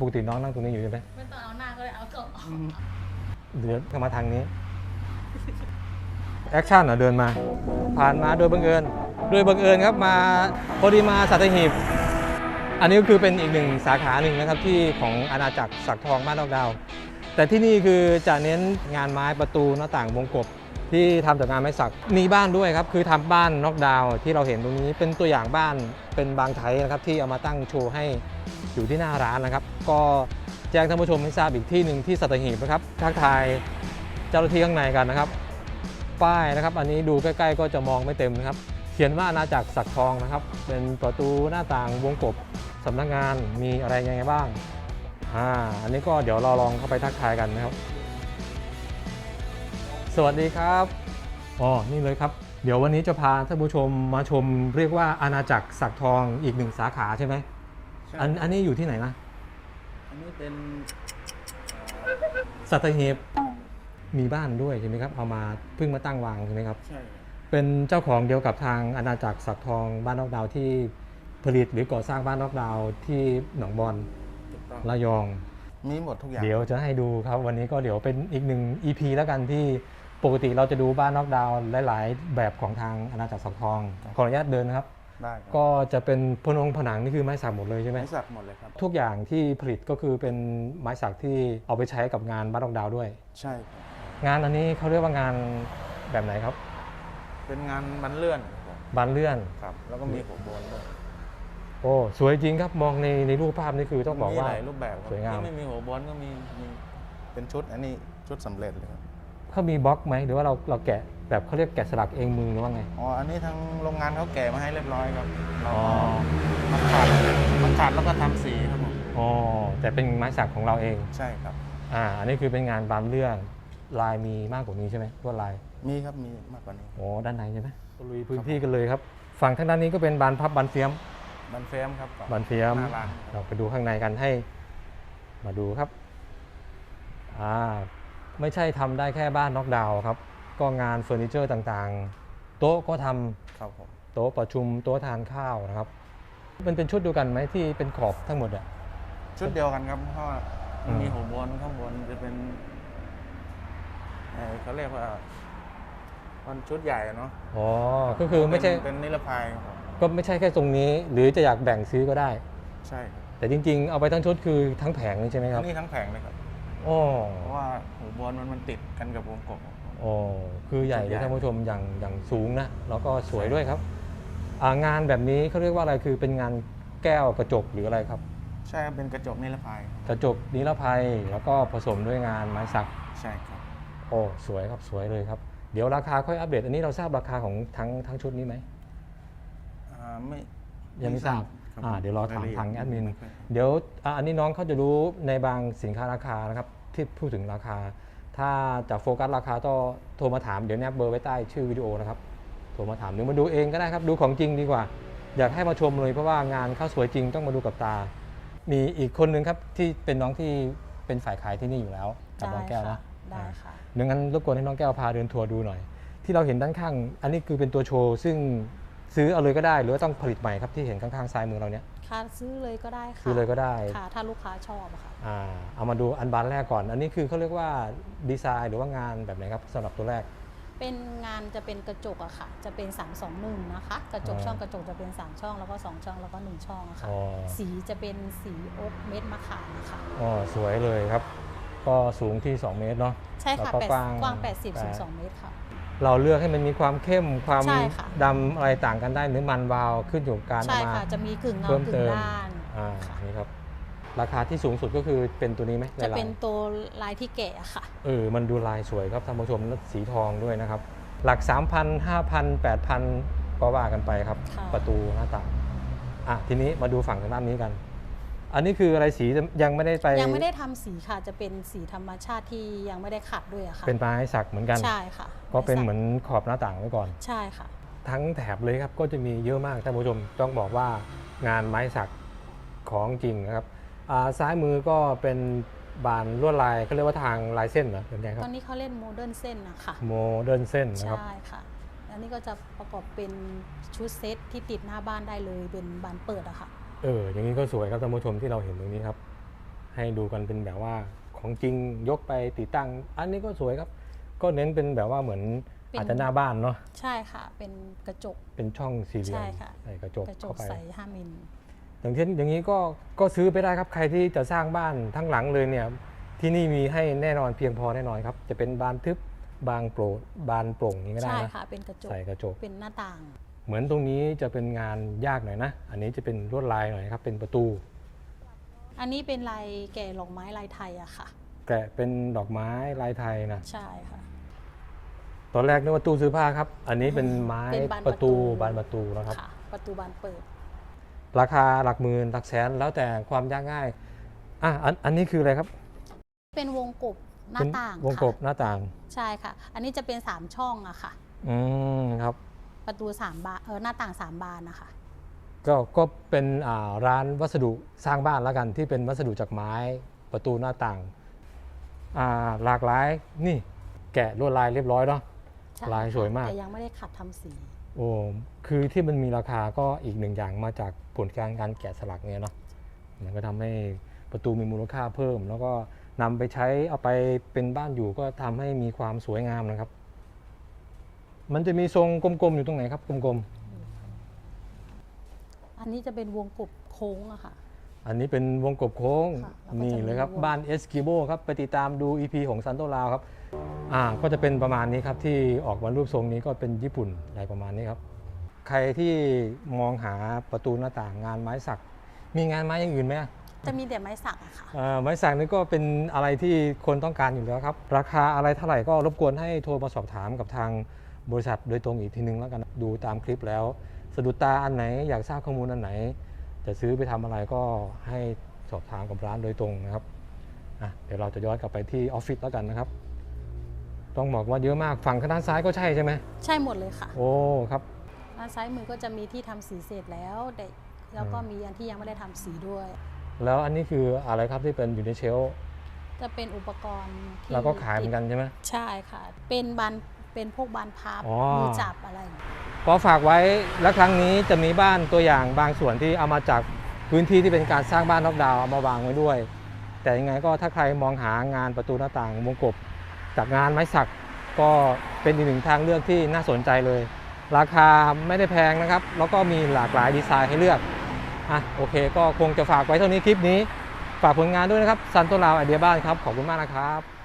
ปกติน้องนั่งตรงนี้อยู่ใช่ไหมไม่ต้องเอาหน้าก็ได้เอาเกาะเดี๋ยวเข้ามาทางนี้ แอคชั่นเหรอเดินมา ผ่านมาโดยบังเอิญ โดยบังเอิญครับมาพอดีมาสัตหีบ อันนี้ก็คือเป็นอีกหนึ่งสาขาหนึ่งนะครับที่ของอาณาจักรสักทองบ้านดอกดาว แต่ที่นี่คือจะเน้นงานไม้ประตูหน้าต่างวงกบที่ทำจากงานไม้สัก มีบ้านด้วยครับ คือทำบ้านนอกดาวน์ที่เราเห็นตรงนี้เป็นตัวอย่างบ้านเป็นบางไทยนะครับที่เอามาตั้งโชว์ให้ อยู่ที่หน้าร้านนะครับ ก็แจ้งท่านผู้ชมให้ทราบอีกที่หนึ่งที่สัตหีบนะครับทักทายเจ้าหน้าที่ข้างในกันนะครับ ป้ายนะครับ อันนี้ดูใกล้ๆ ก็จะมองไม่เต็มนะครับ เขียนว่าอาณาจักรสักทองนะครับ เป็นประตูหน้าต่างวงกบสำนักงานมีอะไรยังไงบ้างอ่าอันนี้ก็เดี๋ยวเราลองเข้าไปทักทายกันนะครับ สวัสดีครับอ๋อนี่เลยครับ เดี๋ยววันนี้จะพาท่านผู้ชมมาชมเรียกว่าอาณาจักรสักทองอีกหนึ่งสาขาใช่ไหม อันอันนี้อยู่ที่ไหนนะอันนี้เป็นสัตหีบมีบ้านด้วยใช่ไหมครับ เอามาเพิ่งมาตั้งวางใช่ไหมครับ ใช่ เป็นเจ้าของเดียวกับทางอาณาจักรสักทองบ้านนอกดาวที่ผลิตหรือก่อสร้างบ้านนอกดาวที่หนองบอนถูกต้องระยอง มีหมดทุกอย่าง เดี๋ยวจะให้ดูครับวันนี้ก็เดี๋ยวเป็นอีกหนึ่ง EP แล้วกันที่ปกติเราจะดูบ้านนอกดาวน์หลาย ๆ แบบของทางอาณาจักรสักทอง ขออนุญาตเดินนะครับ ได้ครับก็จะเป็นพนงผนังนี่คือไม้สักหมดเลยใช่ไหมไม้สักหมดเลยครับ ทุกอย่างที่ผลิตก็คือเป็นไม้สักที่เอาไปใช้กับงานบ้านนอกดาวน์ด้วย ใช่ครับงานอันนี้เขาเรียกว่างานแบบไหนครับเป็นงานบันเลื่อนครับผมบานเลื่อน ครับ แล้วก็มีหัวโบนด้วยโอ้สวยจริงครับมองในในรูปภาพนี่คือต้องบอกมีว่าหลายรูปแบบครับสวยงาม ที่ไม่มีหัวโบนก็มีมีเป็นชุดอันนี้ชุดสำเร็จเลยครับ เขามีบล็อกไหมหรือว่าเราเราแกะ แบบเขาเรียกแกะสลักเองมือหรือว่าไง อ๋อ อันนี้ทางโรงงานเขาแกะมาให้เรียบร้อยครับเราอ๋อ มันขาดมันขาดแล้วก็ทำสีครับผมอ๋อแต่เป็นไม้สักของเราเอง ใช่ครับ อ่า อันนี้คือเป็นงานบานเลื่อนลายมีมากกว่านี้ใช่ไหมลวดลาย มีครับมีมากกว่านี้โอ้ด้านในใช่ไหมลุยพื้นที่กันเลยครับ ฝั่งทางด้านนี้ก็เป็นบานพับบานเฟียม บันเฟมครับบานเฟียม หน้าร้านเราไปดูข้างในกันให้ มาดูครับ อ่า ไม่ใช่ทำได้แค่บ้านน็อกดาวน์ครับ ก็งานเฟอร์นิเจอร์ต่างๆ โต๊ะก็ทำครับผมโต๊ะประชุมโต๊ะทานข้าวนะครับ มันเป็นชุดเดียวกันไหมที่เป็นขอบทั้งหมดอะชุดเดียวกันครับเพราะว่ามันมีอืมหัวโบนข้างบนจะเป็นเอ่อเขาเรียกว่ามันชุดใหญ่อะเนาะอ๋อก็คือไม่ใช่เป็นเป็นนิรภัยครับผมก็ไม่ใช่แค่ตรงนี้ หรือจะอยากแบ่งซื้อก็ได้ ใช่ครับแต่จริง ๆ เอาไปทั้งชุดคือทั้งแผงนี่ใช่ไหมครับนี่ทั้งแผงเลยครับ อ๋อเพราะว่าหัวบอลมันมันติดกันกับวงกบ อ๋อคือใหญ่เลยท่านผู้ชมอย่างอย่างสูงนะแล้วก็สวยด้วยครับอ่างานแบบนี้เขาเรียกว่าอะไรคือเป็นงานแก้วกระจกหรืออะไรครับ ใช่ครับเป็นกระจกนิรภัย กระจกนิรภัยแล้วก็ผสมด้วยงานไม้สักใช่ครับโอ้สวยครับสวยเลยครับเดี๋ยวราคาค่อยอัปเดต อันนี้เราทราบราคาของทั้งทั้งชุดนี้ไหมอ่าไม่ยังไม่ทราบครับอ่าเดี๋ยวเราถามยละเอียทางแอดมินไค่อยเดี๋ยวอะอันนี้น้องเขาจะรู้ในบางสินค้าราคานะครับที่พูดถึงราคา ถ้าจะโฟกัสราคาก็โทรมาถามเดี๋ยวแนบเบอร์ไว้ใต้ชื่อวิดีโอนะครับโทรมาถามหรือมาดูเองก็ได้ครับ ดูของจริงดีกว่า อยากให้มาชมเลยเพราะว่างานเขาสวยจริงต้องมาดูกับตา มีอีกคนนึงครับที่เป็นน้องที่เป็นฝ่ายขายที่นี่อยู่แล้วกับน้องแก้วได้นะค่ะได้ค่ะดังนั้นรบกวนให้น้องแก้วพาเดินทัวร์ดูหน่อย ที่เราเห็นด้านข้าง อันนี้คือเป็นตัวโชว์ซึ่งซื้อเอาเลยก็ได้หรือว่าต้องผลิตใหม่ครับที่เห็นข้างๆซ้ายมือเราเนี้ย ค่ะซื้อเลยก็ได้ค่ะซื้อเลยก็ได้ ค่ะ ถ้าลูกค้าชอบอะค่ะอ่าเอามาดูอันบานแรกก่อน อันนี้คือเขาเรียกว่าดีไซน์หรือว่างานแบบไหนครับสำหรับตัวแรก เป็นงานจะเป็นกระจกอะค่ะ จะเป็น 3 2 1 นะคะ กระจกอ๋อช่องกระจกจะเป็น 3 ช่องแล้วก็ 2 ช่องแล้วก็ 1 ช่องอะค่ะ อ๋อ สีจะเป็นสีโอ๊กเม็ดมะขามนะคะ อ๋อสวยเลยครับ ก็สูงที่ 2 เมตรเนาะ ใช่ค่ะแล้วก็แปดกว้างกว้าง 80แปสูงด2เมตรค่ะ เราเลือกให้มันมีความเข้มความใช่ค่ะ ดำอะไรต่างกันได้หรือมันวาวขึ้นอยู่กับการใช่เอามา ค่ะ จะมีกึ่งเงาเพิ่มกึ่เติงม ด้าน อ่าค่ะ นี่ครับ ราคาที่สูงสุดก็คือเป็นตัวนี้ไหมจะลายๆเป็นตัวลายที่แกะอะค่ะ เออมันดูลายสวยครับท่านผู้ชมแล้วสีทองด้วยนะครับ หลัก 3,000 5,000 8,000ก็ว่ากันไปครับ ค่ะ ประตูหน้าต่างอะทีนี้มาดูฝั่งทางด้านนี้กัน อันนี้คืออะไรสียังไม่ได้ไปยังไม่ได้ทำสีค่ะจะเป็นสีธรรมชาติที่ยังไม่ได้ขัดด้วยอะค่ะเป็นไม้สักเหมือนกัน ใช่ค่ะก็เป็นไสัเหมือนขอบหน้าต่างไว้ก่อน ใช่ค่ะ ทั้งแถบเลยครับก็จะมีเยอะมากท่านผู้ชมต้องบอกว่างานไม้สักของจริงนะครับอ่าซ้ายมือก็เป็นบานลวดลายเขาเรียกว่าทางลายเส้นเหรอเป็นไงคตรัอบนนี้เขาเล่นโมเดิร์นเส้นนะคะโมเดิร์นเส้นนะครับ ใช่ค่ะ อันนี้ก็จะประกอบเป็นชุดเซตที่ติดหน้าบ้านได้เลยเป็นบานเปิดอะค่ะ เออ อย่างนี้ก็สวยครับท่านผู้ชมที่เราเห็นตรงนี้ครับใให้ดูกันเป็นแบบว่าของจริงยกไปติดตั้ง อันนี้ก็สวยครับ ก็เน้นเป็นแบบว่าเหมือนเป็น อาจจะหน้าบ้านเนาะใช่ค่ะ เป็นกระจก เป็นช่องสี่เหลี่ยมใช่ค่ะ ใส่กระจกกระจเข้ากไป ใส5มิล อย่างเช่นอย่างนี้ก็ก็ซื้อไปได้ครับใครที่จะสร้างบ้านทั้งหลังเลยเนี่ยที่นี่มีให้แน่นอนเพียงพอแน่นอนครับ จะเป็นบานทึบบางโปร่งบานโปร่งอย่างนี้ก็ได้ใช่นะค่ะ เป็นกระจก ใส่กระจกเป็นหน้าต่าง เหมือนตรงนี้จะเป็นงานยากหน่อยนะ อันนี้จะเป็นลวดลายหน่อยครับ เป็นประตู อันนี้เป็นลายแก่หลอกไม้ลายไทยอะค่ะ แกะเป็นดอกไม้ลายไทยนะ ใช่ค่ะ ตอนแรกนึกว่าตู้ซื้อผ้าครับ อันนี้เป็นไม้เป็นบานประตูประตูบานประตูนะครับ ค่ะ ประตูบานเปิด ราคาหลักหมื่นหลักแสนแล้วแต่ความยากง่าย อะอันอันนี้คืออะไรครับเป็นวงกบหน้าเป็นต่างวงกบค่ะหน้าต่าง ใช่ค่ะ อันนี้จะเป็น3ช่องอะค่ะ อืมครับ ประตู3บานเออหน้าต่าง3บานนะคะ ก็ก็เป็นอ่าร้านวัสดุสร้างบ้านแล้วกันที่เป็นวัสดุจากไม้ประตูหน้าต่างอ่าหลากหลายนี่แกะลวดลายเรียบร้อยเนาะ ใช่ลายสวยมาก แต่ยังไม่ได้ขัดทำสีโอ้คือที่มันมีราคาก็อีกหนึ่งอย่างมาจากผลการการแกะสลักเนี่ยเนาะมันก็ทำให้ประตูมีมูลค่าเพิ่ม แล้วก็นำไปใช้เอาไปเป็นบ้านอยู่ก็ทำให้มีความสวยงามนะครับ มันจะมีทรงกลมๆอยู่ตรงไหนครับกลมอันนี้จะเป็นวงกบโค้งอะค่ะ ๆ อันนี้เป็นวงกบโค้งค่ะแล้วก็นี่จะมีเลยครับวง บ้านเอสกิโบครับไปติดตามดู EP ของซันโตลาวครับอ่าก็จะเป็นประมาณนี้ครับที่ออกมารูปทรงนี้ก็เป็นญี่ปุ่นอะไรประมาณนี้ครับ ใครที่มองหาประตูหน้าต่างงานไม้สัก มีงานไม้อย่างอื่นไหมอะ จะมีแต่ไม้สักอะค่ะ เอ่อไม้สักนี่ก็เป็นอะไรที่คนต้องการอยู่แล้วครับ ราคาอะไรเท่าไหร่ก็รบกวนให้โทรมาสอบถามกับทาง บริษัทโดยตรงอีกทีนึงแล้วกันดูตามคลิปแล้ว สะดุดตาอันไหนอยากทราบข้อมูลอันไหน จะซื้อไปทำอะไรก็ให้สอบถามกับร้านโดยตรงนะครับอะเดี๋ยวเราจะย้อนกลับไปที่ออฟฟิศแล้วกันนะครับ ต้องบอกว่าเยอะมากฝั่งข้างด้านซ้ายก็ใช่ใช่ไหมใช่หมดเลยค่ะ โอ้ครับด้านซ้ายมือก็จะมีที่ทำสีเสร็จแล้วแต่แล้วก็มีอันที่ยังไม่ได้ทำสีด้วย แล้วอันนี้คืออะไรครับที่เป็นอยู่ในเชลฟ์จะเป็นอุปกรณ์ที่เราก็ขายเหมือนกันใช่ไหมใช่ค่ะ เป็นบาน เป็นพวกบานพับอ๋อ มือจับอะไรอย่างเงี้ยก็ฝากไว้และครั้งนี้จะมีบ้านตัวอย่างบางส่วนที่เอามาจากพื้นที่ที่เป็นการสร้างบ้านนอกดาวน์เอามาวางไว้ด้วย แต่ยังไงก็ถ้าใครมองหางานประตูหน้าต่างวงกบจากงานไม้สักก็เป็นอีกหนึ่งทางเลือกที่น่าสนใจเลย ราคาไม่ได้แพงนะครับ แล้วก็มีหลากหลายดีไซน์ให้เลือกอะโอเค ก็คงจะฝากไว้เท่านี้คลิปนี้ ฝากผลงานด้วยนะครับซันโตลาวไอเดียบ้านครับขอบคุณมากนะครับ